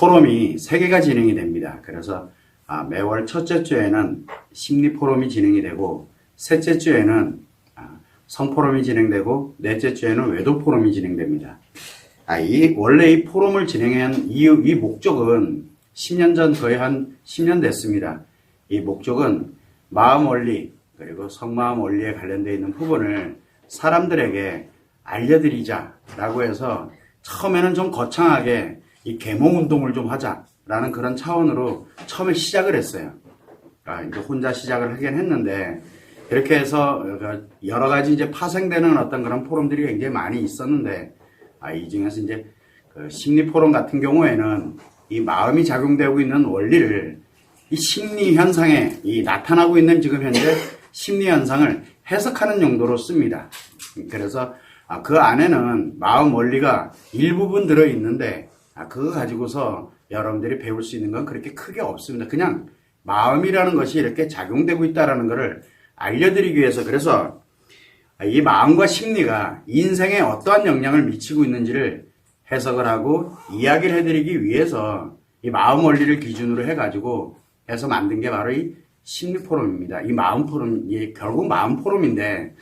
포럼이 세개가 진행이 됩니다. 그래서 아, 매월 첫째 주에는 심리 포럼이 진행이 되고 셋째 주에는 아, 성 포럼이 진행되고 넷째 주에는 외도 포럼이 진행됩니다. 아, 이 원래 이 포럼을 진행한 이, 이 목적은 10년 전 거의 한 10년 됐습니다. 이 목적은 마음 원리 그리고 성마음 원리에 관련되어 있는 부분을 사람들에게 알려드리자라고 해서 처음에는 좀 거창하게 이 계몽 운동을 좀 하자라는 그런 차원으로 처음에 시작을 했어요. 아, 이제 혼자 시작을 하긴 했는데 이렇게 해서 여러 가지 이제 파생되는 어떤 그런 포럼들이 굉장히 많이 있었는데 아, 이 중에서 이제 그 심리 포럼 같은 경우에는 이 마음이 작용되고 있는 원리를 이 심리 현상에 이 나타나고 있는 지금 현재 심리 현상을 해석하는 용도로 씁니다. 그래서 아, 그 안에는 마음 원리가 일부분 들어 있는데 아, 그거 가지고서 여러분들이 배울 수 있는 건 그렇게 크게 없습니다. 그냥 마음이라는 것이 이렇게 작용되고 있다라는 것을 알려드리기 위해서 그래서 이 마음과 심리가 인생에 어떠한 영향을 미치고 있는지를 해석을 하고 이야기를 해드리기 위해서 이 마음 원리를 기준으로 해가지고 해서 만든 게 바로 이 심리 포럼입니다. 이 마음 포럼, 이 결국 마음 포럼인데,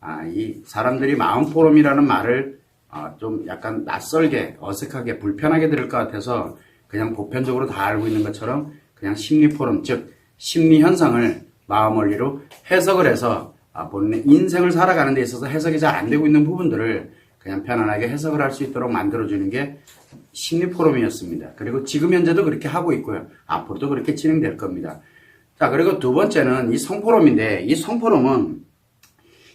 아, 이 사람들이 마음 포럼이라는 말을 아, 좀 약간 낯설게, 어색하게, 불편하게 들을 것 같아서 그냥 보편적으로 다 알고 있는 것처럼 그냥 심리 포럼, 즉, 심리 현상을 마음 원리로 해석을 해서 아, 본인의 인생을 살아가는 데 있어서 해석이 잘 안 되고 있는 부분들을 그냥 편안하게 해석을 할 수 있도록 만들어주는 게 심리 포럼이었습니다. 그리고 지금 현재도 그렇게 하고 있고요. 앞으로도 그렇게 진행될 겁니다. 자, 그리고 두 번째는 이 성포럼인데, 이 성포럼은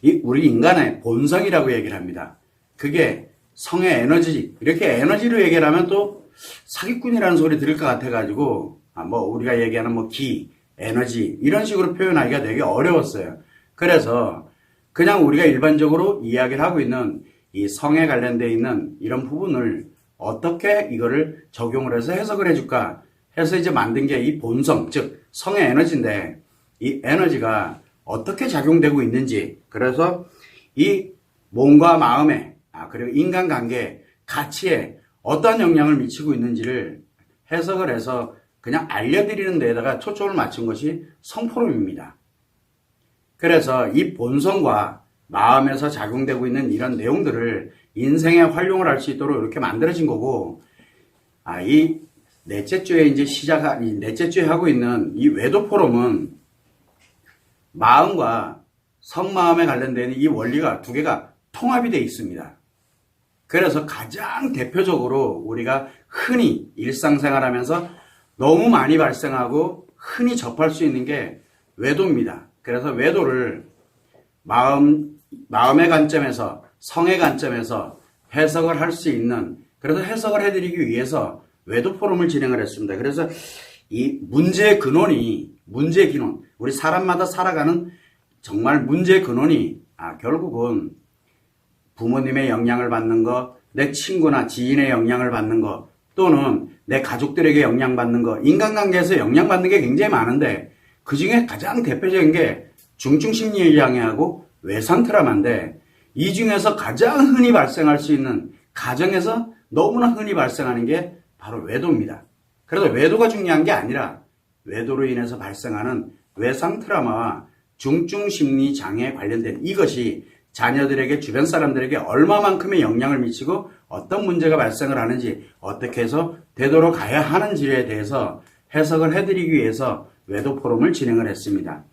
이 우리 인간의 본성이라고 얘기를 합니다. 그게 성의 에너지, 이렇게 에너지로 얘기를 하면 또 사기꾼이라는 소리 들을 것 같아가지고, 아, 뭐, 우리가 얘기하는 뭐 기, 에너지, 이런 식으로 표현하기가 되게 어려웠어요. 그래서 그냥 우리가 일반적으로 이야기를 하고 있는 이 성에 관련되어 있는 이런 부분을 어떻게 이거를 적용을 해서 해석을 해줄까 해서 이제 만든 게 이 본성, 즉 성의 에너지인데 이 에너지가 어떻게 작용되고 있는지 그래서 이 몸과 마음에 아 그리고 인간관계 가치에 어떤 영향을 미치고 있는지를 해석을 해서 그냥 알려드리는 데에다가 초점을 맞춘 것이 성포럼입니다. 그래서 이 본성과 마음에서 작용되고 있는 이런 내용들을 인생에 활용을 할 수 있도록 이렇게 만들어진 거고, 아, 이 넷째 주에 이제 시작, 이 넷째 주에 하고 있는 이 외도 포럼은 마음과 성마음에 관련된 이 원리가 두 개가 통합이 되어 있습니다. 그래서 가장 대표적으로 우리가 흔히 일상생활 하면서 너무 많이 발생하고 흔히 접할 수 있는 게 외도입니다. 그래서 외도를 마음, 마음의 관점에서 성의 관점에서 해석을 할 수 있는 그래서 해석을 해드리기 위해서 외도 포럼을 진행을 했습니다. 그래서 이 문제의 근원이 문제의 근원 우리 사람마다 살아가는 정말 문제의 근원이 아, 결국은 부모님의 영향을 받는 거, 내 친구나 지인의 영향을 받는 거, 또는 내 가족들에게 영향받는 거, 인간관계에서 영향받는 게 굉장히 많은데 그 중에 가장 대표적인 게 중증심리 장애하고 외상 트라마인데 이 중에서 가장 흔히 발생할 수 있는 가정에서 너무나 흔히 발생하는 게 바로 외도입니다. 그래서 외도가 중요한 게 아니라 외도로 인해서 발생하는 외상 트라마와 중증 심리 장애에 관련된 이것이 자녀들에게 주변 사람들에게 얼마만큼의 영향을 미치고 어떤 문제가 발생을 하는지 어떻게 해서 되도록 가야 하는지에 대해서 해석을 해드리기 위해서 외도 포럼을 진행을 했습니다.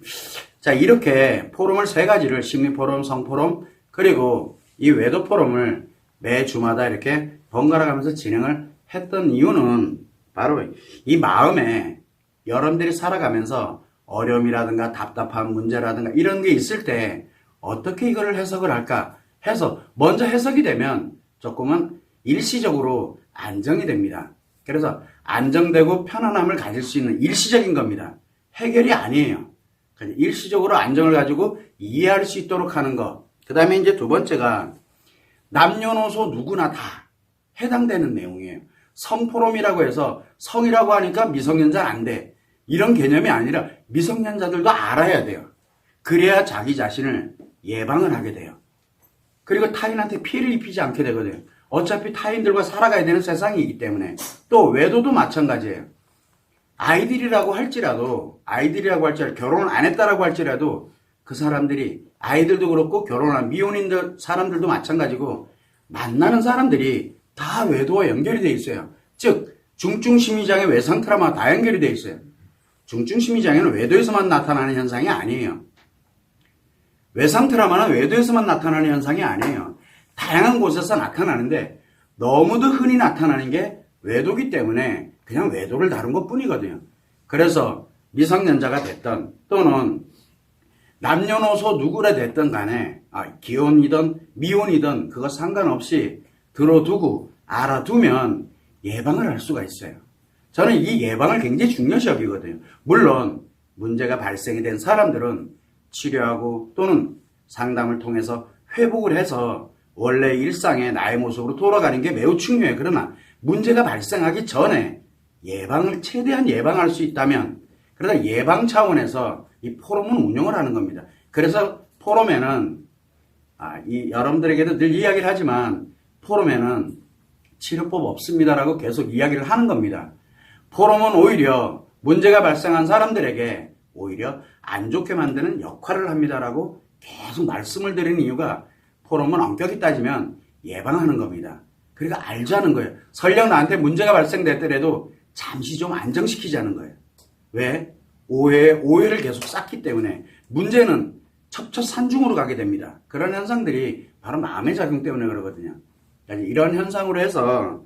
자 이렇게 포럼을 세 가지를 심리 포럼, 성 포럼 그리고 이 외도 포럼을 매 주마다 이렇게 번갈아 가면서 진행을 했던 이유는 바로 이 마음에 여러분들이 살아가면서 어려움이라든가 답답한 문제라든가 이런 게 있을 때 어떻게 이거를 해석을 할까 해서 먼저 해석이 되면 조금은 일시적으로 안정이 됩니다. 그래서 안정되고 편안함을 가질 수 있는 일시적인 겁니다. 해결이 아니에요. 일시적으로 안정을 가지고 이해할 수 있도록 하는 것. 그 다음에 이제 두 번째가 남녀노소 누구나 다 해당되는 내용이에요. 성포럼이라고 해서 성이라고 하니까 미성년자 안 돼. 이런 개념이 아니라 미성년자들도 알아야 돼요. 그래야 자기 자신을 예방을 하게 돼요. 그리고 타인한테 피해를 입히지 않게 되거든요. 어차피 타인들과 살아가야 되는 세상이기 때문에 또 외도도 마찬가지예요. 아이들이라고 할지라도 아이들이라고 할지라도 결혼을 안 했다라고 할지라도 그 사람들이 아이들도 그렇고 결혼한 미혼인들 사람들도 마찬가지고 만나는 사람들이 다 외도와 연결이 돼 있어요. 즉 중증 심리장애 외상 트라우마 다 연결이 돼 있어요. 중증 심리장애는 외도에서만 나타나는 현상이 아니에요. 외상 트라우마는 외도에서만 나타나는 현상이 아니에요. 다양한 곳에서 나타나는데 너무도 흔히 나타나는 게 외도기 때문에 그냥 외도를 다룬 것 뿐이거든요. 그래서 미성년자가 됐던 또는 남녀노소 누구라 됐든 간에 아, 기혼이든 미혼이든 그거 상관없이 들어두고 알아두면 예방을 할 수가 있어요. 저는 이 예방을 굉장히 중요시 여기거든요. 물론 문제가 발생이 된 사람들은 치료하고 또는 상담을 통해서 회복을 해서 원래 일상의 나의 모습으로 돌아가는 게 매우 중요해요. 그러나 문제가 발생하기 전에 예방을 최대한 예방할 수 있다면 그러다 예방 차원에서 이 포럼은 운영을 하는 겁니다. 그래서 포럼에는 아, 이 여러분들에게도 늘 이야기를 하지만 포럼에는 치료법 없습니다라고 계속 이야기를 하는 겁니다. 포럼은 오히려 문제가 발생한 사람들에게 오히려 안 좋게 만드는 역할을 합니다라고 계속 말씀을 드리는 이유가 포럼은 엄격히 따지면 예방하는 겁니다. 그러니까 알자는 거예요. 설령 나한테 문제가 발생됐더라도 잠시 좀 안정시키자는 거예요. 왜? 오해, 오해를 계속 쌓기 때문에 문제는 첩첩산중으로 가게 됩니다. 그런 현상들이 바로 마음의 작용 때문에 그러거든요. 그러니까 이런 현상으로 해서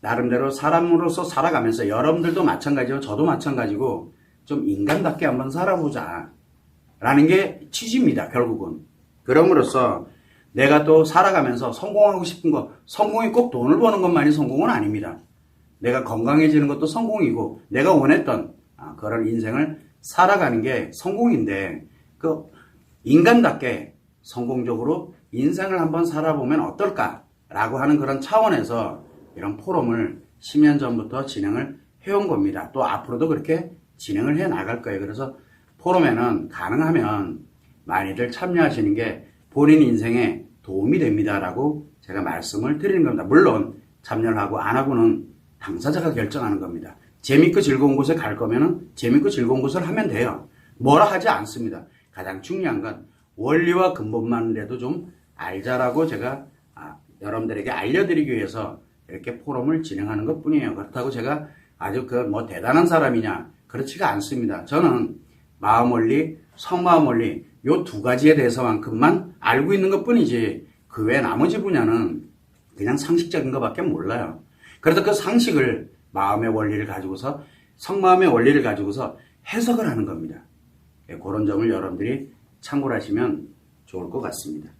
나름대로 사람으로서 살아가면서 여러분들도 마찬가지고 저도 마찬가지고 좀 인간답게 한번 살아보자. 라는 게 취지입니다, 결국은. 그럼으로써 내가 또 살아가면서 성공하고 싶은 거, 성공이 꼭 돈을 버는 것만이 성공은 아닙니다. 내가 건강해지는 것도 성공이고, 내가 원했던 아, 그런 인생을 살아가는 게 성공인데, 그 인간답게 성공적으로 인생을 한번 살아보면 어떨까라고 하는 그런 차원에서 이런 포럼을 10년 전부터 진행을 해온 겁니다. 또 앞으로도 그렇게 진행을 해 나갈 거예요. 그래서 포럼에는 가능하면 많이들 참여하시는 게 본인 인생에 도움이 됩니다라고 제가 말씀을 드리는 겁니다. 물론 참여를 하고 안 하고는 당사자가 결정하는 겁니다. 재밌고 즐거운 곳에 갈 거면은 재밌고 즐거운 곳을 하면 돼요. 뭐라 하지 않습니다. 가장 중요한 건 원리와 근본만이라도 좀 알자라고 제가 아, 여러분들에게 알려드리기 위해서 이렇게 포럼을 진행하는 것 뿐이에요. 그렇다고 제가 아주 그 뭐 대단한 사람이냐 그렇지가 않습니다. 저는 마음 원리, 성마음 원리 요 두 가지에 대해서만큼만 알고 있는 것 뿐이지 그 외 나머지 분야는 그냥 상식적인 것밖에 몰라요. 그래서 그 상식을 마음의 원리를 가지고서 성마음의 원리를 가지고서 해석을 하는 겁니다. 예, 그런 점을 여러분들이 참고를 하시면 좋을 것 같습니다.